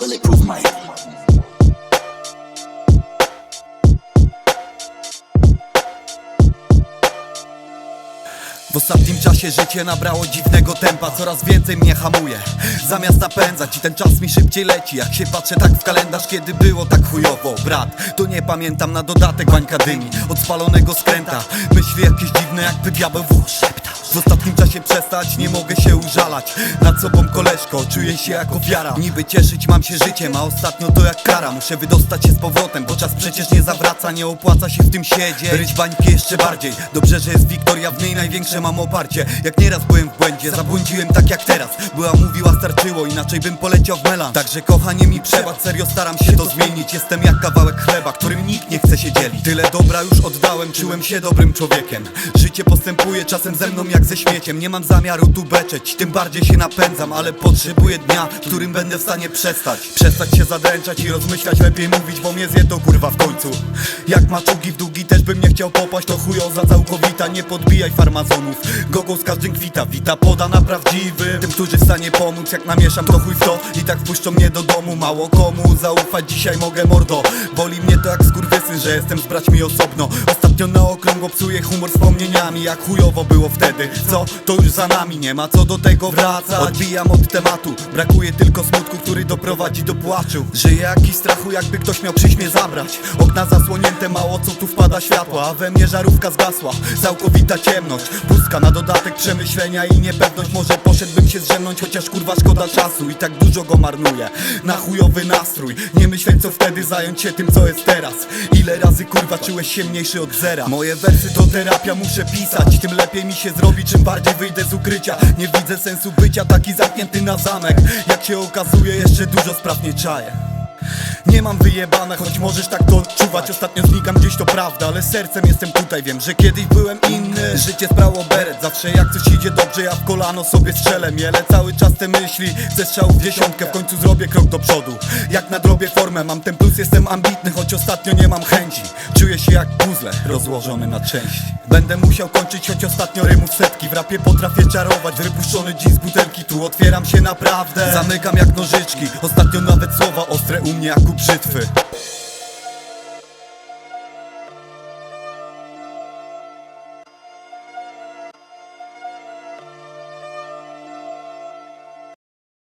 Bulletproof Mike. W ostatnim czasie życie nabrało dziwnego tempa Coraz więcej mnie hamuje. Zamiast napędzać i ten czas mi szybciej leci. Jak się patrzę tak w kalendarz, kiedy było tak chujowo Brat, to nie pamiętam na dodatek bańka dymi Od spalonego skręta. Myśli jakieś dziwne jakby diabeł w W ostatnim czasie przestać, nie mogę się użalać. Nad sobą koleżko, czuję się jak ofiara Niby cieszyć mam się życiem, a ostatnio to jak kara. Muszę wydostać się z powrotem, bo czas przecież nie zawraca Nie opłaca się w tym siedzieć. Ryć bańki jeszcze bardziej. Dobrze, że jest Wiktoria, w niej największe mam oparcie. Jak nieraz byłem w błędzie, zabłądziłem tak jak teraz. Była mówiła starczyło, inaczej bym poleciał w melan. Także kochanie mi przebacz, serio staram się to zmienić. Jestem jak kawałek chleba, którym nikt nie chce się dzielić. Tyle dobra już oddałem, czułem się dobrym człowiekiem. Życie postępuje czasem ze mną jak ze śmieciem. Nie mam zamiaru tu beczeć, tym bardziej się napędzam Ale potrzebuję dnia, w którym będę w stanie przestać. Przestać się zadręczać i rozmyślać, lepiej mówić, bo mnie zje to kurwa w końcu. Jak maczugi w długi też bym nie chciał popaść, to chujoza całkowita. Nie podbijaj farmazonów, gogo z każdym kwita. Wita poda na prawdziwy, tym którzy w stanie pomóc. Jak namieszam to chuj w to i tak wpuszczą mnie do domu. Mało komu zaufać dzisiaj mogę mordo. Boli mnie to jak skurwysyn, że jestem z braćmi osobno. Ostatnio na okrągło psuję humor wspomnieniami Jak chujowo było wtedy, co? To już za nami, nie ma. Co do tego wracać? Odbijam od tematu, brakuje tylko smutku, który doprowadzi do płaczu. Żyję jakiś strachu, jakby ktoś miał przyjść mnie zabrać. Okna zasłonięte, mało co tu wpada światła. A we mnie żarówka zgasła, całkowita ciemność. Pustka na dodatek przemyślenia i niepewność. Może poszedłbym się zrzemnąć, chociaż kurwa szkoda czasu. I tak dużo go marnuję, na chujowy nastrój. Nie myśleć co wtedy, zająć się tym co jest teraz. Ile razy kurwa czułeś się mniejszy od zera? Moje wersy to terapia, muszę pisać. Tym lepiej mi się zrobi, czym bardziej wyjdę z ukrycia. Nie widzę sensu bycia taki zamknięty na zamek. Jak się okazuje, jeszcze dużo spraw nie czaję nie mam wyjebane, choć możesz tak to odczuwać. Ostatnio znikam gdzieś to prawda, ale sercem jestem tutaj. Wiem, że kiedyś byłem inny. Życie sprało beret, zawsze jak coś idzie dobrze Ja w kolano sobie strzelę, miele cały czas te myśli Ze strzału w dziesiątkę, w końcu zrobię krok do przodu. Jak nadrobię formę, mam ten plus, jestem ambitny Choć ostatnio nie mam chęci. Czuję się jak puzzle, rozłożony na części. Będę musiał kończyć, choć ostatnio rymów setki. W rapie potrafię czarować, wypuszczony dziś z butelki. Tu otwieram się naprawdę, zamykam jak nożyczki. Ostatnio nawet słowa ostre u mnie jak u brzytwy